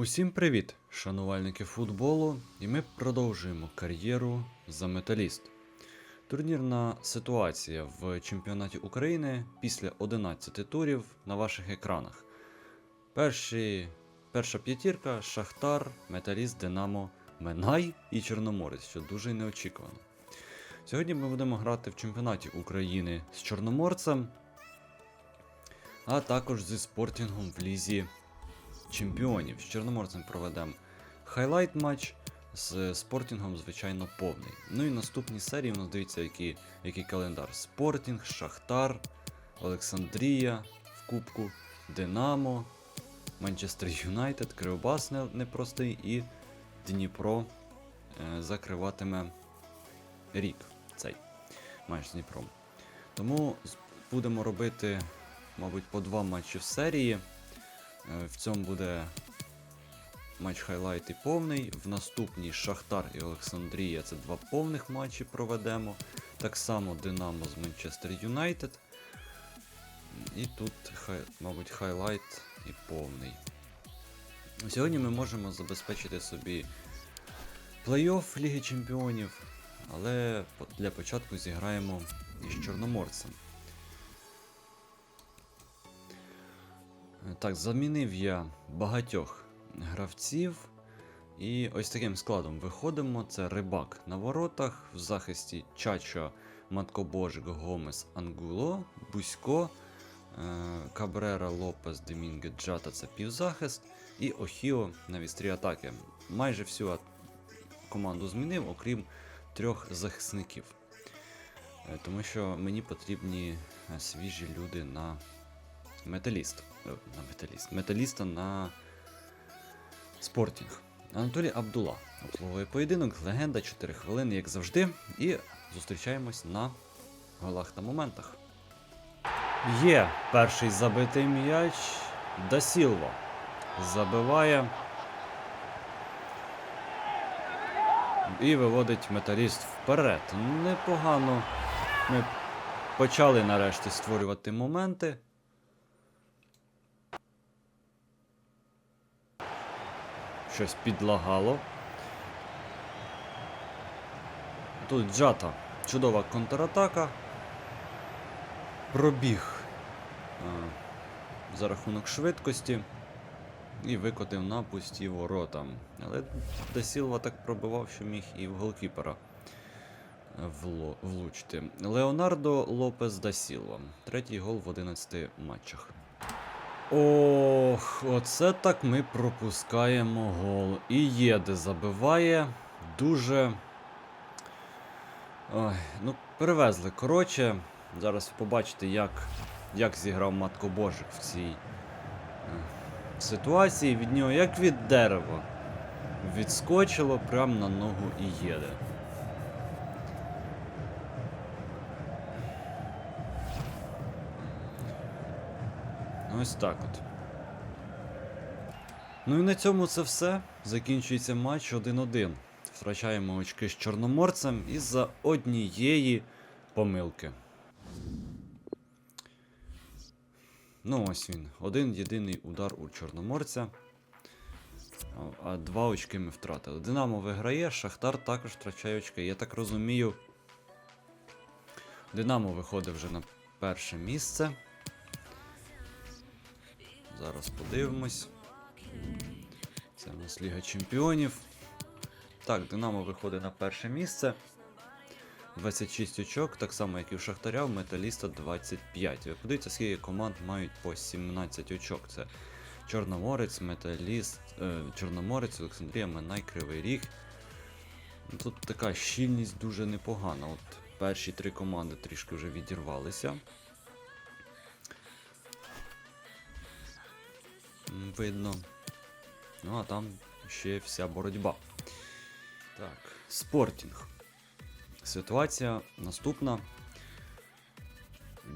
Усім привіт, шанувальники футболу, і ми продовжуємо кар'єру за металіст. Турнірна ситуація в чемпіонаті України після 11 турів на ваших екранах. Перші, перша п'ятірка Шахтар, Металіст, Динамо, Минай і Чорноморець, що дуже неочікувано. Сьогодні ми будемо грати в чемпіонаті України з Чорноморцем, а також зі спортінгом в лізі чемпіонів. З Чорноморцем проведемо хайлайт матч, з спортінгом, звичайно, повний. Ну і наступні серії у нас дивіться, який, який календар: Спортінг, Шахтар, Олександрія в Кубку, Динамо, Манчестер Юнайтед, Кривбас непростий і Дніпро е, закриватиме рік цей матч з Дніпром. Тому будемо робити, мабуть, по два матчі в серії. Е, В цьому буде матч хайлайт і повний. В наступній Шахтар і Олександрія це два повних матчі проведемо. Так само Динамо з Манчестер Юнайтед. І тут, мабуть, хайлайт і повний. Сьогодні ми можемо забезпечити собі плей-офф Ліги Чемпіонів, але для початку зіграємо із Чорноморцем. Так, замінив я багатьох гравців. І ось таким складом виходимо. Це рибак на воротах, в захисті Чачо, Маткобожик, Гомес, Ангуло, Бусько, е, Кабрера, Лопес, Демінге, Джата це півзахист, і Охіо на вістрі атаки. Майже всю команду змінив, окрім трьох захисників. Е, Тому що мені потрібні е, свіжі люди на металіст. Е, На металіст. Металіста на спортінг. Анатолій Абдула. Обслуговує поєдинок, легенда, 4 хвилини, як завжди. І зустрічаємось на голах та моментах. Є перший забитий м'яч. Дасілва забиває. І виводить металіст вперед. Непогано. Ми почали нарешті створювати моменти. Щось підлагало. Тут Джата. Чудова контратака. Пробіг а, за рахунок швидкості і викотив на пусті ворота. Але Десілва так пробивав, що міг і в голкіпера влучити. Леонардо Лопес Дасілва. Третій гол в 11 матчах. Ох, оце так ми пропускаємо гол. І Єде забиває. Дуже. Ой, ну, перевезли. Коротше, зараз побачите, як, як зіграв Матко Божик в цій е, ситуації. Від нього, як від дерева. Відскочило прямо на ногу і Єде. Ось так от. Ну і на цьому це все. Закінчується матч 1-1. Втрачаємо очки з Чорноморцем із-за однієї помилки. Ну ось він. Один єдиний удар у Чорноморця. А- два очки ми втратили. Динамо виграє, Шахтар також втрачає очки. Я так розумію. Динамо виходить вже на перше місце. Зараз подивимось. Це у нас Ліга Чемпіонів. Так, Динамо виходить на перше місце. 26 очок, так само, як і в Шахтаря, в Металіста 25. Ви подивіться, скільки команд мають по 17 очок. Це Чорноморець, Металіст, е, Чорноморець, Олександрія, Минай, Кривий Ріг. Ну, Тут така щільність дуже непогана. От перші три команди трішки вже відірвалися. Видно. Ну, а там ще вся боротьба. Так, спортінг. Ситуація наступна.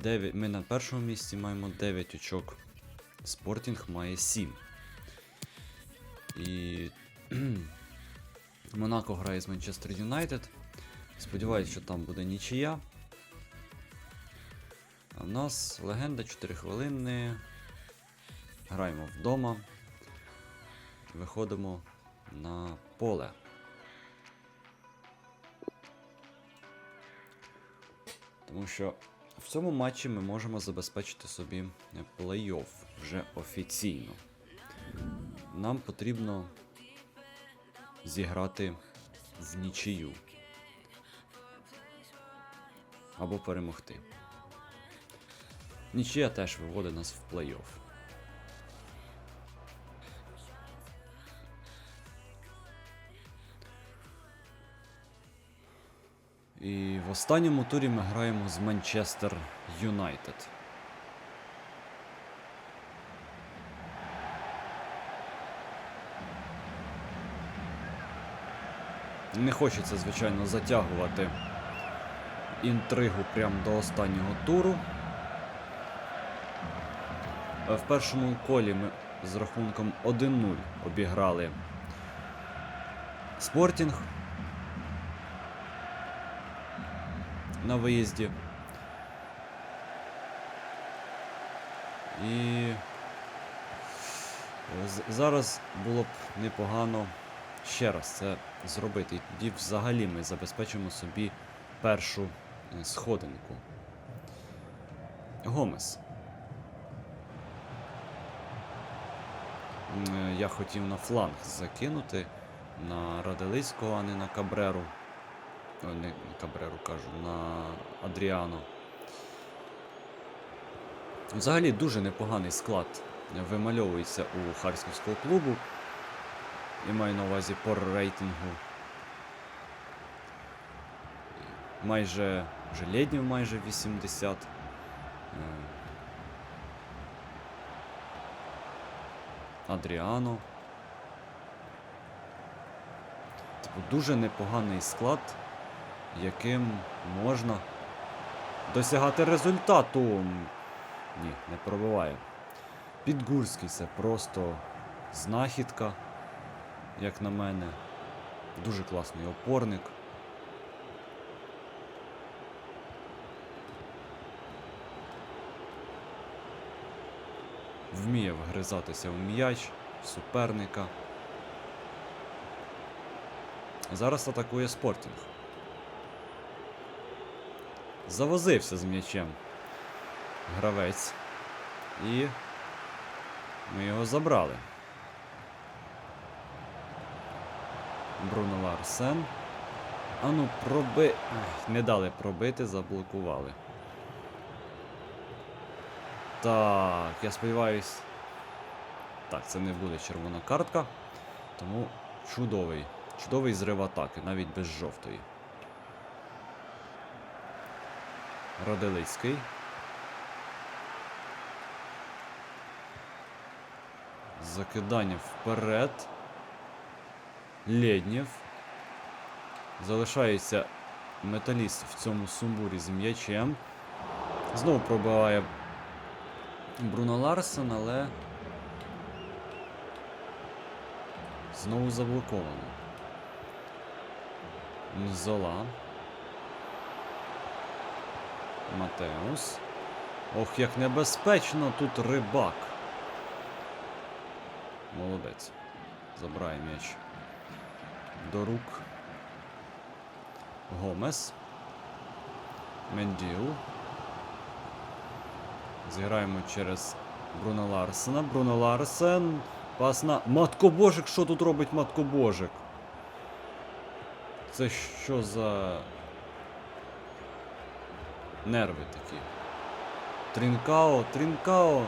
9, ми на першому місці маємо 9 очок. Спортінг має 7. І Монако грає з Манчестер Юнайтед. Сподіваюсь, що там буде нічия. А в нас легенда 4 хвилини. Граємо вдома. виходимо на поле. Тому що в цьому матчі ми можемо забезпечити собі плей-офф вже офіційно. Нам потрібно зіграти в нічию. Або перемогти. Нічия теж виводить нас в плей-офф. І в останньому турі ми граємо з Манчестер Юнайтед. Не хочеться, звичайно, затягувати інтригу прямо до останнього туру. В першому колі ми з рахунком 1-0 обіграли Спортінг на виїзді. І зараз було б непогано ще раз це зробити. І тоді взагалі ми забезпечимо собі першу е, сходинку. Гомес. Е, Я хотів на фланг закинути на Раделицького, а не на Кабреру. Не Кабреру кажу, на Адріано. Взагалі дуже непоганий склад вимальовується у Харківського клубу. Я маю на увазі по рейтингу. Майже вже Лєднів майже 80. Е, Адріано. Типу, дуже непоганий склад, яким можна досягати результату. Ні, не пробиває. Підгурський це просто знахідка, як на мене. Дуже класний опорник. Вміє вгризатися в м'яч суперника. Зараз атакує Спортінг. Завозився з м'ячем гравець. І ми його забрали. Бруно Ларсен. Ану, проби. Не дали пробити, заблокували. Так, я сподіваюсь. Так, це не буде червона картка. Тому чудовий. Чудовий зрив атаки, навіть без жовтої. Роделицький. Закидання вперед. Лєднєв. Залишається металіст в цьому сумбурі з м'ячем. Знову пробиває Бруно Ларсен, але. Знову заблоковано. Зола. Матеус. Ох, як небезпечно тут рибак. Молодець. Забирає м'яч до рук. Гомес. Менділ. Зіграємо через Бруно Ларсена. Бруно Ларсен. Пас на. Маткобожик, що тут робить Маткобожик? Це що за. Нерви такі. Трінкао, Трінкао.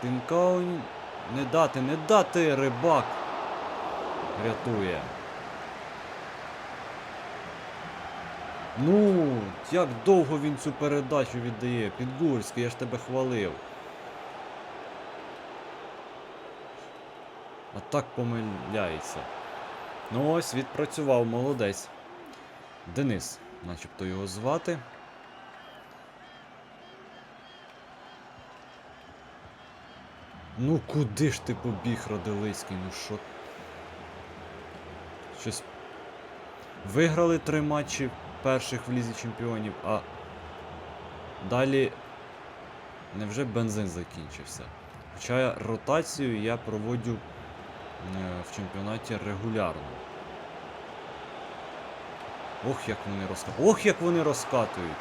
Трінкао. Не дати, не дати, рибак. Рятує. Ну, як довго він цю передачу віддає? Підгурський, я ж тебе хвалив. А так помиляється. Ну ось, відпрацював, молодець. Денис, начебто його звати. Ну куди ж ти побіг, Радилиський? Ну що? Щось. Виграли три матчі перших в Лізі Чемпіонів, а далі невже бензин закінчився? Хоча ротацію я проводжу в чемпіонаті регулярно. Ох, як вони розкатують. Ох, як вони розкатують.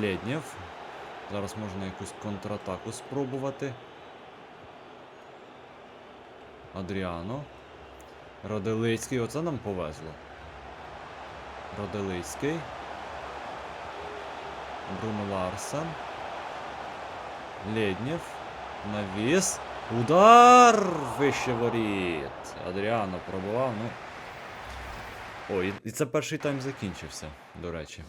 Леднєв. Зараз можна якусь контратаку спробувати. Адріано. Роделицький. Оце нам повезло. Роделицький. Бруно Ларсен. Леднєв. Навіс. Удар! Вище воріт. Адріано пробував, ну. Ой, і це перший тайм закінчився, до речі.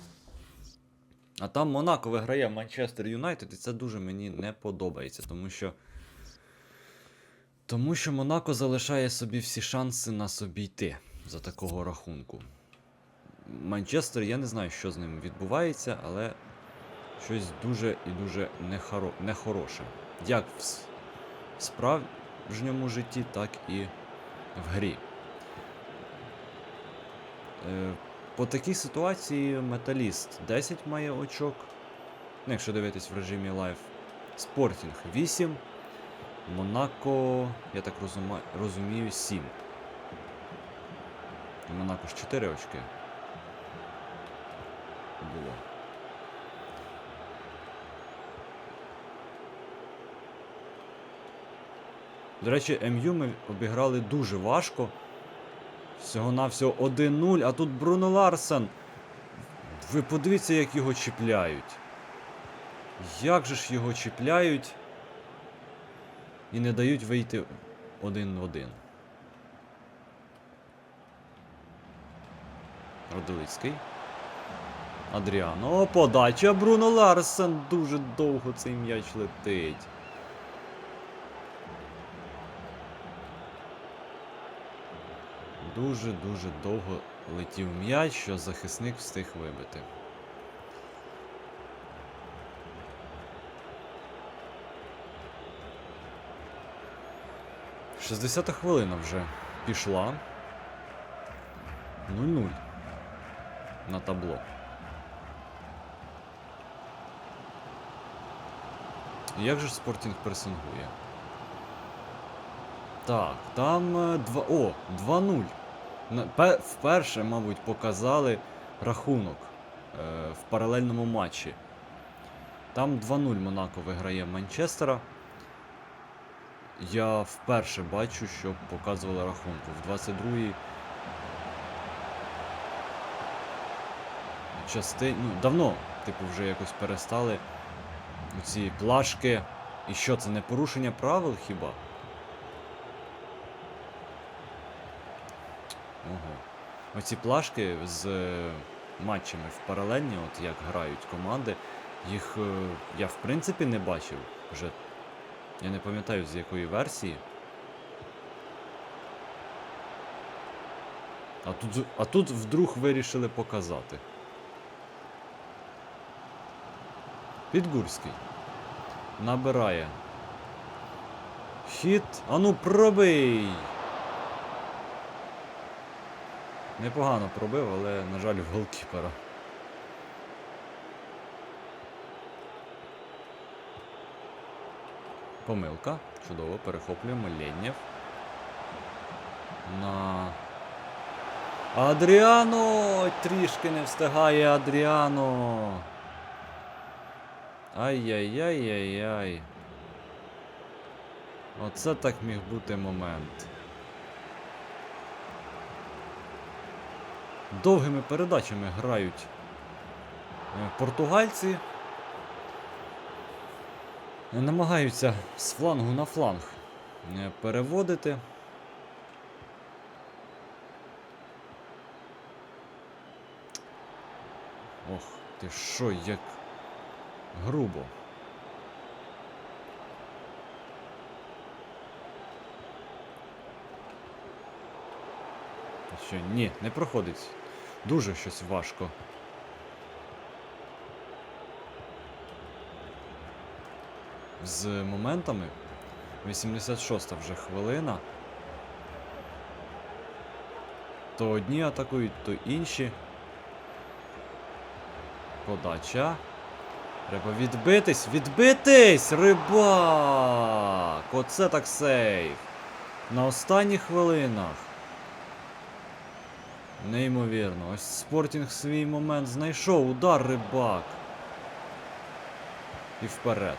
А там Монако виграє Манчестер Юнайтед, і це дуже мені не подобається, тому що. Тому що Монако залишає собі всі шанси нас обійти за такого рахунку. Манчестер, я не знаю, що з ним відбувається, але щось дуже і дуже нехоро... нехороше. Як в справжньому житті, так і в грі. Е, По такій ситуації Металіст 10 має очок. Ну, якщо дивитись в режимі лайв. Спортінг 8. Монако, я так розума... розумію, 7. Монако ж 4 очки. Було. До речі, МЮ ми обіграли дуже важко. Всього-навсього 1-0, а тут Бруно Ларсен. Ви подивіться, як його чіпляють. Як же ж його чіпляють і не дають вийти один в один. Родилицький. Адріано. О, подача Бруно Ларсен. Дуже довго цей м'яч летить. Дуже-дуже довго летів м'яч, що захисник встиг вибити. Шістдесята хвилина вже пішла. 0-0 на табло. Як же спортінг пресингує? Так, там е, два. О, 2-0. Пе- Вперше, мабуть, показали рахунок е, в паралельному матчі. Там 2-0 Монако виграє Манчестера. Я вперше бачу, що показували рахунку. В 22-й частині. Ну, давно, типу, вже якось перестали ці плашки. І що, це не порушення правил хіба? Оці плашки з е, матчами в паралельні, от як грають команди, їх е, я в принципі не бачив вже. Я не пам'ятаю з якої версії. А тут, а тут вдруг вирішили показати. Підгурський. Набирає. Хіт. Ану пробий! Непогано пробив, але, на жаль, в голкіпера. Помилка. Чудово, перехоплюємо Ленєв. На. Адріано! Трішки не встигає Адріано. Ай-яй-яй-яй-яй. Оце так міг бути момент. Довгими передачами грають е, португальці. Е, Намагаються з флангу на фланг е, переводити. Ох, ти що, як грубо. Що, ні, не проходить. Дуже щось важко. З моментами. 86 вже хвилина. То одні атакують, то інші. Подача. Треба відбитись, відбитись! Рибак! Оце так сейф. На останніх хвилинах. Неймовірно. Ось Спортінг свій момент знайшов. Удар рибак. І вперед.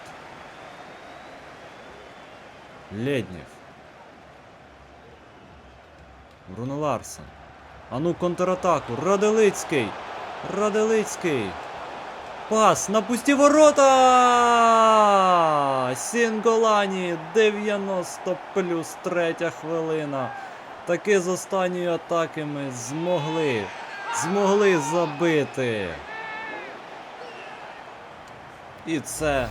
Леднєв. Бруно Ларсен. А ну контратаку. Раделицький. Раделицький. Пас на пусті ворота! Сінголані 90 плюс третя хвилина. Таки з останньої атаки ми змогли. Змогли забити. І це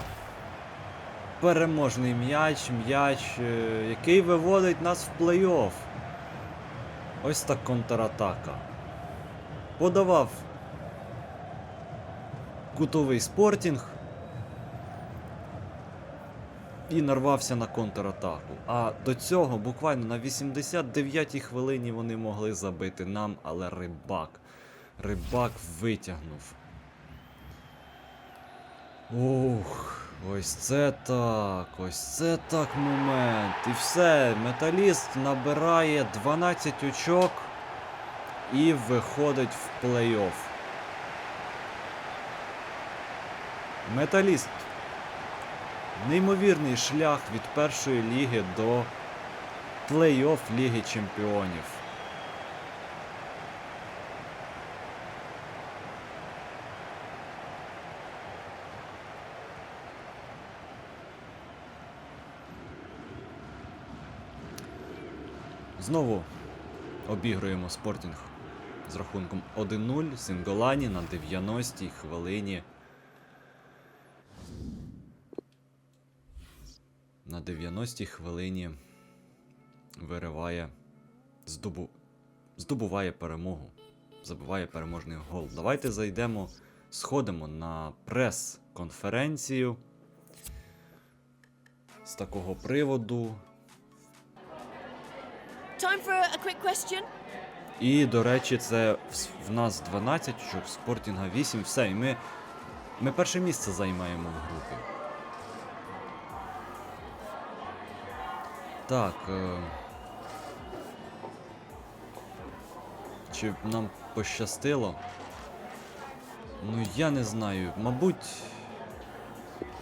переможний м'яч, м'яч, е, який виводить нас в плей-офф. Ось так контратака. Подавав кутовий спортінг. І нарвався на контратаку. А до цього буквально на 89-й хвилині вони могли забити нам, але рибак. Рибак витягнув. Ух, ось це так, ось це так момент. І все, металіст набирає 12 очок і виходить в плей-офф. Металіст. Неймовірний шлях від першої ліги до плей-офф Ліги Чемпіонів. Знову обігруємо спортінг з рахунком 1-0 Синголані на 90-й хвилині. 90-й хвилині вириває, здобу, здобуває перемогу, забиває переможний гол. Давайте зайдемо, сходимо на прес-конференцію з такого приводу. Time for a quick question. І, до речі, це в, в нас 12 очок, Спортінга 8, все, і ми, ми перше місце займаємо в групі. Так. Е... Чи нам пощастило? Ну, я не знаю. Мабуть,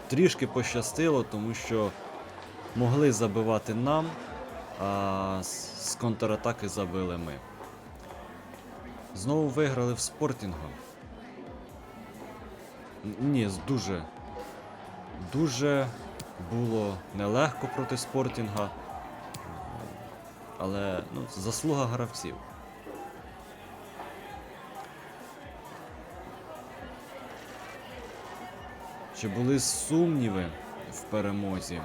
трішки пощастило, тому що могли забивати нам, а з контратаки забили ми. Знову виграли в спортінгу. Ні, дуже. Дуже було нелегко проти спортінга. Але ну, заслуга гравців. Чи були сумніви в перемозі?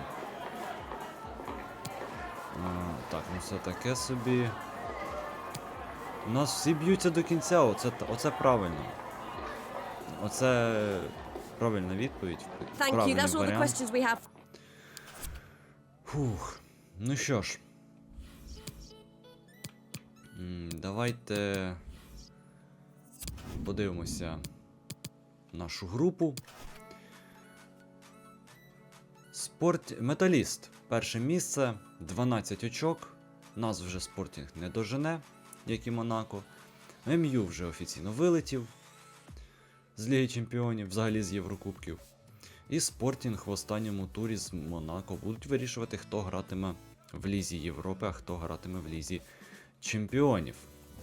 А, так, ну це таке собі. У нас всі б'ються до кінця, оце, оце правильно. Оце правильна відповідь. Правильний варіант. Фух. Ну що ж. Давайте подивимося нашу групу. Спорт... Металіст. Перше місце, 12 очок. Нас вже спортінг не дожене, як і Монако. МЮ вже офіційно вилетів з Ліги Чемпіонів, взагалі з Єврокубків. І Спортінг в останньому турі з Монако будуть вирішувати, хто гратиме в Лізі Європи, а хто гратиме в Лізі Чемпіонів.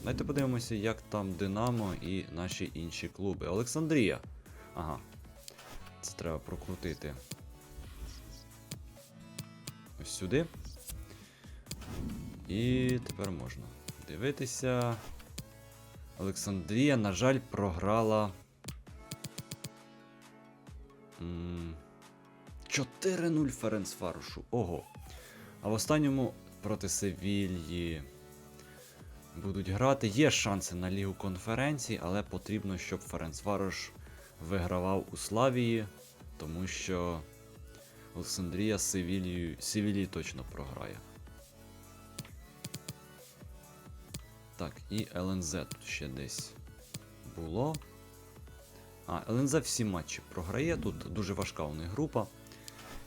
Давайте подивимося, як там Динамо і наші інші клуби. Олександрія. Ага. Це треба прокрутити. Ось сюди. І тепер можна дивитися. Олександрія, на жаль, програла. 4-0 Ференцфарошу. Ого. А в останньому проти Севільї будуть грати. Є шанси на Лігу конференцій, але потрібно, щоб Ференцварош вигравав у Славії, тому що Олександрія з Севілією Севілії точно програє. Так, і ЛНЗ тут ще десь було. А, ЛНЗ всі матчі програє. Тут дуже важка у них група.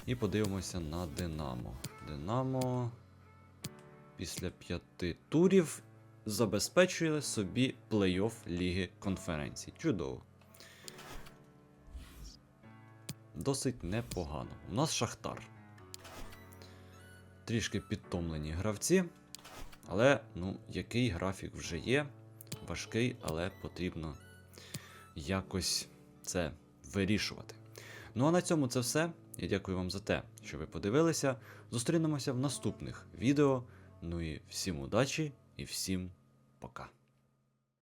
І подивимося на Динамо. Динамо після п'яти турів забезпечує собі плей-офф Ліги конференцій. Чудово. Досить непогано. У нас Шахтар. Трішки підтомлені гравці. Але, ну, який графік вже є. Важкий, але потрібно якось це вирішувати. Ну а на цьому це все. Я дякую вам за те, що ви подивилися. Зустрінемося в наступних відео. Ну і всім удачі і всім пока.